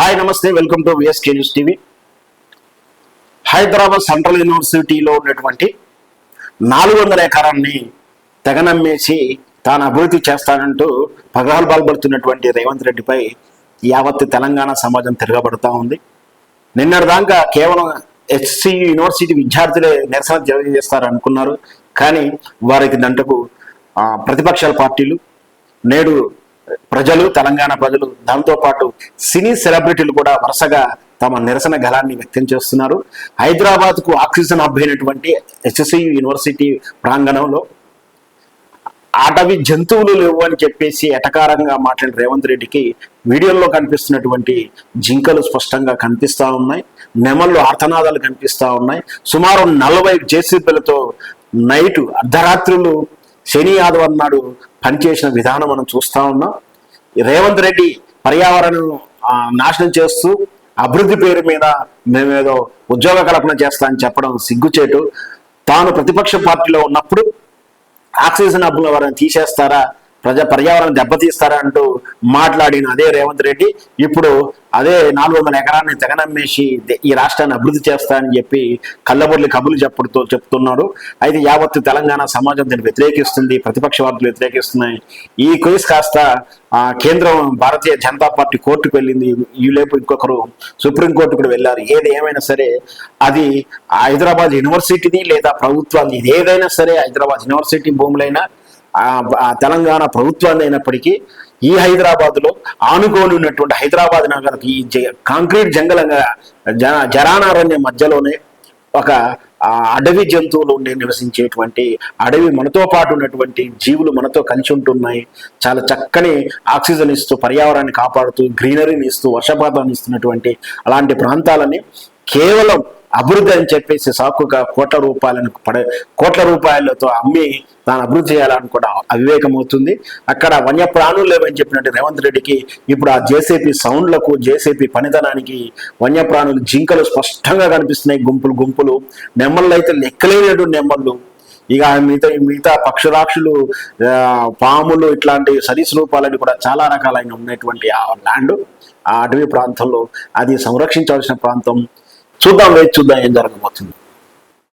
Hi నమస్తే. Welcome to VSK news TV Hyderabad central యూనివర్సిటీలో ఉన్నటువంటి నాలుగు వందల ఎకరాన్ని తెగనమ్మేసి తాను అభివృద్ధి చేస్తానంటూ పగహాలు బాల్పడుతున్నటువంటి రేవంత్ రెడ్డిపై యావత్ తెలంగాణ సమాజం తిరగబడుతూ ఉంది. నిన్నటిదాకా కేవలం ఎస్సీ యూనివర్సిటీ విద్యార్థులే నిరసన తెలియజేస్తారు అనుకున్నారు కానీ వారికి దంటకు ప్రతిపక్షాల పార్టీలు నేడు ప్రజలు తెలంగాణ ప్రజలు దాంతో పాటు సినీ సెలబ్రిటీలు కూడా వరుసగా తమ నిరసన గలాన్ని వ్యక్తం చేస్తున్నారు. హైదరాబాద్కు ఆక్సిజన్ హబ్ అయినటువంటి హెచ్ఎస్సి యూనివర్సిటీ ప్రాంగణంలో అటవీ జంతువులు లేవు అని చెప్పేసి ఎటకారంగా మాట్లాడిన రేవంత్ రెడ్డికి వీడియోల్లో కనిపిస్తున్నటువంటి జింకలు స్పష్టంగా కనిపిస్తా ఉన్నాయి. నెమళ్ళు ఆర్తనాదాలు కనిపిస్తా ఉన్నాయి. సుమారు నలభై జేసీబీలతో నైట్ అర్ధరాత్రులు శని ఆదివారం నాడు పనిచేసిన విధానం మనం చూస్తా ఉన్నాం. రేవంత్ రెడ్డి పర్యావరణం నాశనం చేస్తూ అభివృద్ధి పేరు మీద మేమేదో ఉద్యోగ కల్పన చేస్తా అని చెప్పడం సిగ్గుచేటు. తాను ప్రతిపక్ష పార్టీలో ఉన్నప్పుడు ఆక్సిజన్ అబ్బులు వారిని తీసేస్తారా? ప్రజా పర్యావరణం దెబ్బతీస్తారంటూ మాట్లాడిన అదే రేవంత్ రెడ్డి ఇప్పుడు అదే నాలుగు వందల ఎకరాన్ని తెగనమ్మేసి ఈ రాష్ట్రాన్ని అభివృద్ధి చేస్తానని చెప్పి కళ్ళబొల్లి కబులు చెప్పుడుతూ చెప్తున్నాడు అయితే యావత్ తెలంగాణ సమాజం దీన్ని వ్యతిరేకిస్తుంది ప్రతిపక్ష వార్తలు వ్యతిరేకిస్తున్నాయి. ఈ కేసు కాస్త కేంద్రం భారతీయ జనతా పార్టీ కోర్టుకు వెళ్ళింది. ఈ లేపు ఇంకొకరు సుప్రీంకోర్టు కూడా వెళ్ళారు. ఏది ఏమైనా సరే అది హైదరాబాద్ యూనివర్సిటీని లేదా ప్రభుత్వాన్ని ఇది ఏదైనా సరే హైదరాబాద్ యూనివర్సిటీ భూములైనా తెలంగాణ ప్రభుత్వాన్ని అయినప్పటికీ ఈ హైదరాబాద్లో ఆనుకోని ఉన్నటువంటి హైదరాబాద్ నగరకి ఈ జ- కాంక్రీట్ జంగలంగా జ జరానారణ్య మధ్యలోనే ఒక అడవి జంతువులు ఉండే నివసించేటువంటి అడవి మనతో పాటు ఉన్నటువంటి జీవులు మనతో కలిసి ఉంటున్నాయి. చాలా చక్కని ఆక్సిజన్ ఇస్తూ పర్యావరణాన్ని కాపాడుతూ గ్రీనరీని ఇస్తూ వర్షపాతాన్ని ఇస్తున్నటువంటి అలాంటి ప్రాంతాలని కేవలం అభివృద్ధి అని చెప్పేసి సాకుగా కోట్ల రూపాయలను పడే కోట్ల రూపాయలతో అమ్మి తాను అభివృద్ధి చేయాలని కూడా అవివేకం అవుతుంది. అక్కడ వన్యప్రాణులు లేవని చెప్పినట్టు రేవంత్ రెడ్డికి ఇప్పుడు ఆ జేసీపీ సౌండ్లకు జేసీపీ పనితనానికి వన్యప్రాణులు జింకలు స్పష్టంగా కనిపిస్తున్నాయి. గుంపులు గుంపులు. నెమ్మళ్ళు అయితే లెక్కలేనటువంటి నెమ్మళ్ళు ఇక మిగతా మిగతా పక్షురాక్షులు పాములు ఇట్లాంటి సరీసృపాలని కూడా చాలా రకాలైన ఉన్నటువంటి ఆ ల్యాండ్ ఆ అటవీ ప్రాంతంలో అది సంరక్షించవలసిన ప్రాంతం. చూద్దాం వేచి చూద్దాం ఏం జరగబోతుంది.